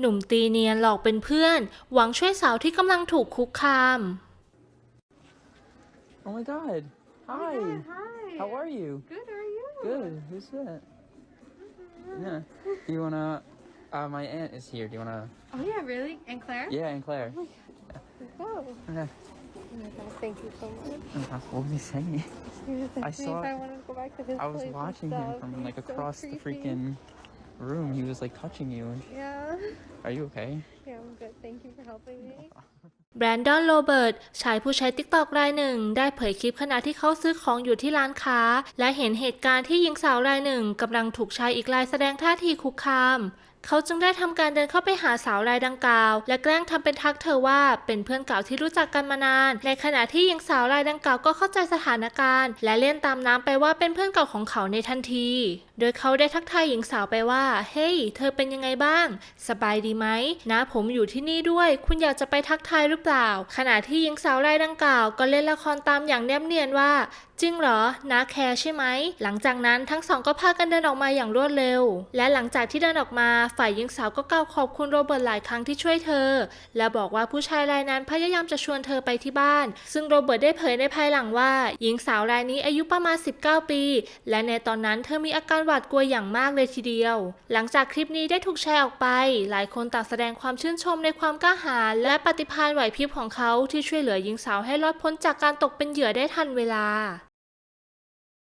หนุ่มตีเนียนหลอกเป็นเพื่อน หวังช่วยสาวที่กำลังถูกคุกคาม Oh my god. Hi. Hi. How are you? Good, how are you? Good. Who's that? Yeah. Do you wanna? Uh, my aunt is here. Do you wanna? Oh yeah, really? And Claire? Yeah, and Claire. Oh. Okay. Oh my gosh, thank you so much. Uh, What was he saying? He was I asking saw- if I wanted to go back to his I was place and watching him stuff. from like He's so across the creepy. freaking room. He was like touching you. Yeah. Are you okay? Yeah, I'm good. Thank you for helping me. แบรนดอนโรเบิร์ตชายผู้ใช้ติ๊กตอกรายหนึ่ง ได้เผยคลิปขณะที่เขาซื้อของอยู่ที่ร้านค้า และเห็นเหตุการณ์ที่หญิงสาวรายหนึ่งกำลังถูกชายอีกรายแสดงท่าทีคุกคาม เขาจึงได้ทำการเดินเข้าไปหาสาวรายดังกล่าว และแกล้งทำเป็นทักเธอว่าเป็นเพื่อนเก่าที่รู้จักกันมานาน ในขณะที่หญิงสาวรายดังกล่าวก็เข้าใจสถานการณ์ และเล่นตามน้ำไปว่าเป็นเพื่อนเก่าของเขาในทันที โดยเขาได้ทักทายหญิงสาวไปว่า เฮ้ย เธอเป็นยังไงบ้าง สบายดีไหมนะผผมอยู่ที่นี่ด้วย คุณอยากจะไปทักทายหรือเปล่า ขณะที่หญิงสาวรายดังกล่าว ก็เล่นละครตามอย่างแนบเนียนว่า จริงเหรอนาแคร์ใช่ไหม หลังจากนั้นทั้งสองก็พากันเดินออกมาอย่างรวดเร็ว และหลังจากที่เดินออกมา ฝ่ายหญิงสาวก็กล่าวขอบคุณโรเบิร์ตหลายครั้งที่ช่วยเธอ และบอกว่าผู้ชายรายนั้นพยายามจะชวนเธอไปที่บ้าน ซึ่งโรเบิร์ตได้เผยในภายหลังว่า หญิงสาวรายนี้อายุประมาณ 19 ปี และในตอนนั้นเธอมีอาการหวาดกลัวอย่างมากเลยทีเดียว หลังจากคลิปนี้ได้ถูกแชร์ออกไป หลายคนต่างแสดงความชื่นชมในความกล้าหาญและปฏิภาณไหวพริบของเขาที่ช่วยเหลือหญิงสาวให้รอดพ้นจากการตกเป็นเหยื่อได้ทันเวลา